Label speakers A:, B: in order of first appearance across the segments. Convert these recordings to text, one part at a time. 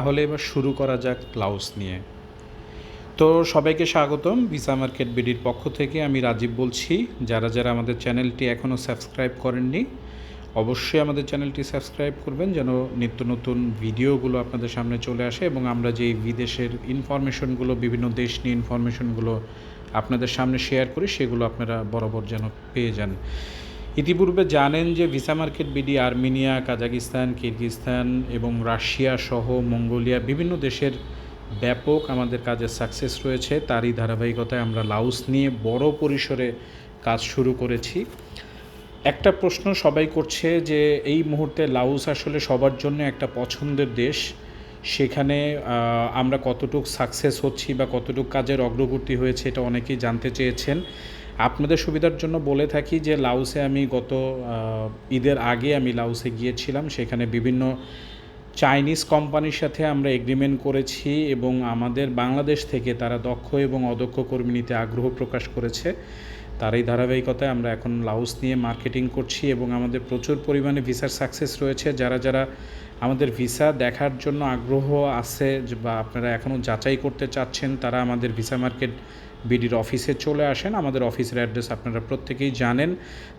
A: তাহলে এবার শুরু করা যাক লাউস নিয়ে। তো সবাইকে স্বাগতম ভিসা মার্কেট বিডির পক্ষ থেকে। আমি রাজীব বলছি। যারা যারা আমাদের চ্যানেলটি এখনও সাবস্ক্রাইব করেননি, অবশ্যই আমাদের চ্যানেলটি সাবস্ক্রাইব করবেন যেন নিত্য নতুন ভিডিওগুলো আপনাদের সামনে চলে আসে এবং আমরা যেই বিদেশের ইনফরমেশনগুলো, বিভিন্ন দেশ নিয়ে ইনফরমেশনগুলো আপনাদের সামনে শেয়ার করি, সেগুলো আপনারা বরাবর যেন পেয়ে যান। ইতিপূর্বে জানেন যে visa market, BD, Armenia, Kazakhstan Kyrgyzstan এবং রাশিয়া সহ মঙ্গোলিয়া বিভিন্ন দেশের ব্যাপক আমাদের কাজের সাকসেস রয়েছে। তারই ধারাবাহিকতায় আমরা লাউস নিয়ে বড় পরিসরে কাজ শুরু করেছি। একটা প্রশ্ন সবাই করছে যে এই মুহূর্তে লাউস আসলে সবার জন্য একটা পছন্দের দেশ। সেখানে আমরা কতটুক সাকসেস হচ্ছি বা কতটুক কাজের অগ্রগতি হয়েছে এটা অনেকেই জানতে চেয়েছেন। আপনাদের সুবিধার জন্য বলে থাকি যে লাউসে আমি গত ঈদের আগে আমি লাউসে গিয়েছিলাম। সেখানে বিভিন্ন চাইনিজ কোম্পানির সাথে আমরা এগ্রিমেন্ট করেছি এবং আমাদের বাংলাদেশ থেকে তারা দক্ষ এবং অদক্ষ কর্মী নিতে আগ্রহ প্রকাশ করেছে। তার এই ধারাবাহিকতায় আমরা এখন লাউস নিয়ে মার্কেটিং করছি এবং আমাদের প্রচুর পরিমাণে ভিসার সাকসেস রয়েছে। যারা যারা আমাদের ভিসা দেখার জন্য আগ্রহ আছে বা আপনারা এখনও যাচাই করতে চাচ্ছেন, তারা আমাদের ভিসা মার্কেট বিডির অফিসে চলে আসেন। আমাদের অফিসের অ্যাড্রেস আপনারা প্রত্যেকেই জানেন।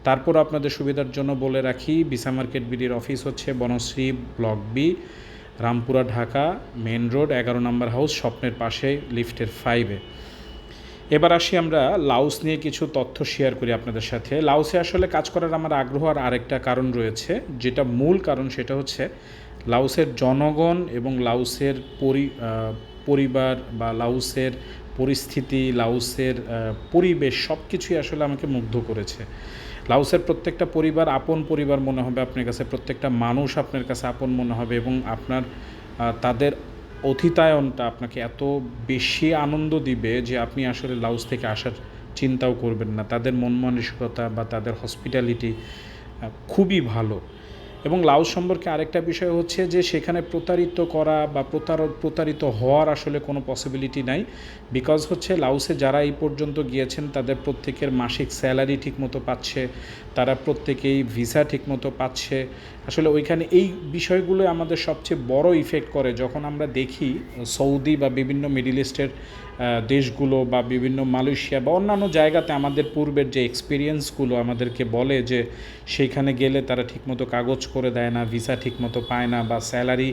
A: তারপর আপনাদের সুবিধার জন্য বলে রাখি, বিসা মার্কেট বিডির অফিস হচ্ছে Banasree block B Rampura, Dhaka main road, এগারো নম্বর হাউস, স্বপ্নের পাশে, লিফটের ফাইভে এবার আসি আমরা লাউস নিয়ে কিছু তথ্য শেয়ার করি আপনাদের সাথে। লাউসে আসলে কাজ করার আমার আগ্রহ আর আরেকটা কারণ রয়েছে। যেটা মূল কারণ সেটা হচ্ছে লাউসের জনগণ এবং লাউসের পরি পরিবার বা লাউসের পরিস্থিতি, লাউসের পরিবেশ সব কিছুই আসলে আমাকে মুগ্ধ করেছে। লাউসের প্রত্যেকটা পরিবার আপন পরিবার মনে হবে আপনার কাছে, প্রত্যেকটা মানুষ আপনার কাছে আপন মনে হবে এবং আপনার তাদের অতিতায়নটা আপনাকে এত বেশি আনন্দ দিবে যে আপনি আসলে লাউস থেকে আসার চিন্তাও করবেন না। তাদের মন মানসিকতা বা তাদের হসপিটালিটি খুবই ভালো। এবং লাউস সম্পর্কে আরেকটা বিষয় হচ্ছে যে সেখানে প্রতারিত করা বা প্রতার প্রতারিত হওয়ার আসলে কোনো পসিবিলিটি নাই। বিকজ হচ্ছে লাউসে যারা এই পর্যন্ত গিয়েছেন, তাদের প্রত্যেকের মাসিক স্যালারি ঠিকমতো পাচ্ছে, তারা প্রত্যেকেই ভিসা ঠিকমতো পাচ্ছে আসলে ওইখানে এই বিষয়গুলো আমাদের সবচেয়ে বড় ইফেক্ট করে যখন আমরা দেখি সৌদি বা বিভিন্ন মিডিল ইস্টের দেশগুলো বা বিভিন্ন মালয়েশিয়া বা অন্যান্য জায়গাতে আমাদের পূর্বের যে এক্সপিরিয়েন্সগুলো আমাদেরকে বলে যে সেইখানে গেলে তারা ঠিকমতো কাগজ করে দেয় না ভিসা ঠিকমতো পায় না বা স্যালারি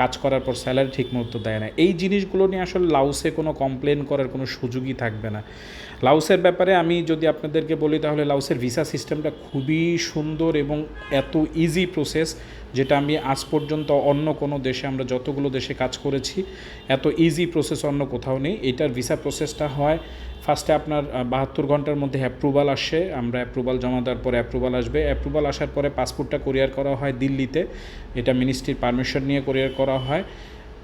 A: কাজ করার পর স্যালারি ঠিকমতো দেয় না। এই জিনিসগুলো নিয়ে আসলে লাউসে কোনো কমপ্লেন করার কোনো সুযোগই থাকবে না। লাউসের ব্যাপারে আমি যদি আপনাদেরকে বলি তাহলে লাউসের ভিসা সিস্টেমটা খুবই সুন্দর এবং এত ইজি প্রসেস যেটা আমি আজ পর্যন্ত অন্য কোনো দেশে আমরা যতগুলো দেশে কাজ করেছি, এত ইজি প্রসেস অন্য কোথাও নেই। এটার ভিসা প্রসেসটা হয় ফার্স্টে আপনার বাহাত্তর ঘণ্টার মধ্যে অ্যাপ্রুভাল আসে, আমরা অ্যাপ্রুভাল জমা দেওয়ার পরে অ্যাপ্রুভাল আসবে। অ্যাপ্রুভাল আসার পরে পাসপোর্টটা কোরিয়ার করা হয় দিল্লিতে, এটা মিনিস্ট্রির পারমিশন নিয়ে কোরিয়ার করা হয়।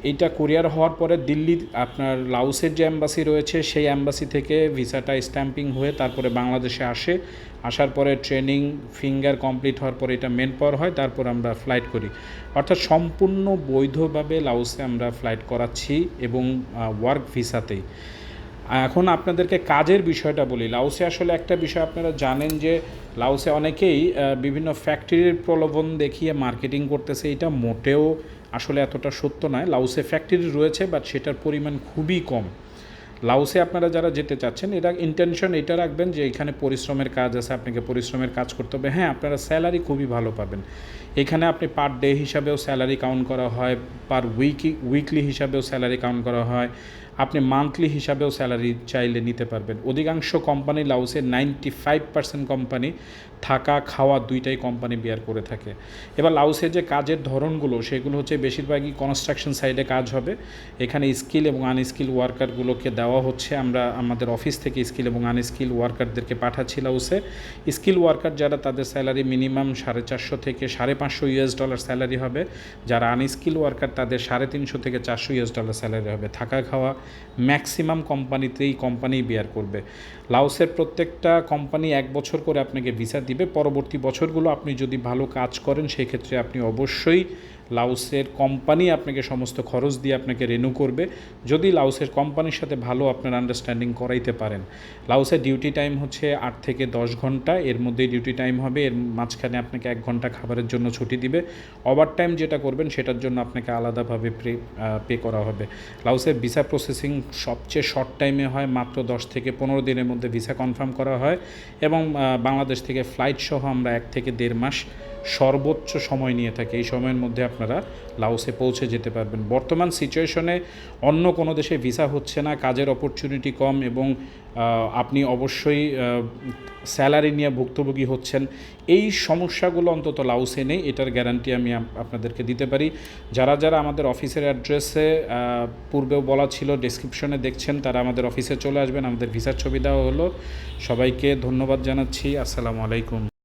A: এইটা কোরিয়ার হওয়ার পরে দিল্লি, আপনার লাউসের যে অ্যাম্বাসি রয়েছে, সেই অ্যাম্বাসি থেকে ভিসাটা স্ট্যাম্পিং হয়ে তারপরে বাংলাদেশে আসে। আসার পরে ট্রেনিং ফিঙ্গার কমপ্লিট হওয়ার পরে এটা মেন পাওয়ার হয়, তারপর আমরা ফ্লাইট করি। অর্থাৎ সম্পূর্ণ বৈধভাবে লাউসে আমরা ফ্লাইট করাচ্ছি এবং ওয়ার্ক ভিসাতেই এখন আপনাদেরকে কাজের বিষয়টা বলি। লাউসে আসলে একটা বিষয় আপনারা জানেন যে, লাউসে অনেকেই বিভিন্ন ফ্যাক্টরির প্রলোভন দেখিয়ে মার্কেটিং করতেছে। এটা মোটেও আসলে এতটা সত্য নয়। লাউসে ফ্যাক্টরি রয়েছে বাট সেটার পরিমাণ খুবই কম। লাউসে আপনারা যারা যেতে চাচ্ছেন এটা ইন্টেনশন এটা রাখবেন যে এখানে পরিশ্রমের কাজ আছে, আপনাকে পরিশ্রমের কাজ করতে হবে। হ্যাঁ আপনারা স্যালারি খুবই ভালো পাবেন। এখানে আপনি পার ডে হিসাবেও স্যালারি কাউন্ট করা হয় পার উইকি উইকলি হিসাবেও স্যালারি কাউন্ট করা হয়। আপনি মান্থলি হিসাবেও স্যালারি চাইলে নিতে পারবেন। অধিকাংশ কোম্পানি লাউসে নাইনটি ফাইভ পার্সেন্ট কোম্পানি থাকা, খাওয়া দুইটাই কোম্পানি বিয়ার করে থাকে। এবার লাউসের যে কাজের ধরনগুলো, সেগুলো হচ্ছে বেশিরভাগই কনস্ট্রাকশন সাইডে কাজ হবে। এখানে স্কিল এবং আনস্কিল ওয়ার্কারগুলোকে দেওয়া হচ্ছে। আমরা আমাদের অফিস থেকে স্কিল এবং আনস্কিল ওয়ার্কারদেরকে পাঠাচ্ছি লাউসে। স্কিল ওয়ার্কার যারা তাদের স্যালারি মিনিমাম সাড়ে চারশো থেকে সাড়ে পাঁচশো ইউএস ডলার স্যালারি হবে। যারা আনস্কিল ওয়ার্কার তাদের সাড়ে তিনশো থেকে চারশো ইউএস ডলার স্যালারি হবে। থাকা, খাওয়া ম্যাক্সিমাম কোম্পানিতেই কোম্পানি বিয়ার করবে। লাউসের প্রত্যেকটা কোম্পানি এক বছর করে আপনাকে ভিসা দিবে। পরবর্তী বছরগুলো আপনি যদি ভালো কাজ করেন, সেক্ষেত্রে আপনি অবশ্যই লাউসের কোম্পানি আপনাকে সমস্ত খরচ দিয়ে আপনাকে রেনু করবে। যদি লাউসের কোম্পানির সাথে ভালো আপনার আন্ডারস্ট্যান্ডিং করাইতে পারেন। লাউসের ডিউটি টাইম হচ্ছে আট থেকে দশ ঘণ্টা, এর মধ্যেই ডিউটি টাইম হবে, এর মাঝখানে আপনাকে এক ঘণ্টা খাবারের জন্য ছুটি দিবে। ওভার টাইম যেটা করবেন, সেটার জন্য আপনাকে আলাদাভাবে পে পে করা হবে। লাউসের ভিসা প্রসেসিং সবচেয়ে শর্ট টাইমে হয়, মাত্র দশ থেকে পনেরো দিনের মধ্যে ভিসা কনফার্ম করা হয়। এবং বাংলাদেশ থেকে ফ্লাইট সহ আমরা এক থেকে দেড় মাস সর্বোচ্চ সময় নিয়ে থাকে। এই সময়ের মধ্যে আপনারা লাউসে পৌঁছে যেতে পারবেন। বর্তমান সিচুয়েশনে অন্য কোনো দেশে ভিসা হচ্ছে না, কাজের অপরচুনিটি কম এবং আপনি অবশ্যই স্যালারি নিয়ে ভুক্তভোগী হচ্ছেন। এই সমস্যাগুলো অন্তত লাউসে নেই, এটার গ্যারান্টি আমি আপনাদেরকে দিতে পারি। যারা যারা আমাদের অফিসের অ্যাড্রেসে পূর্বেও বলা ছিল ডেসক্রিপশনে দেখছেন, তারা আমাদের অফিসে চলে আসবেন। আমাদের ভিসার ছবি দেওয়া হলো। সবাইকে ধন্যবাদ জানাচ্ছি। আসসালামু আলাইকুম।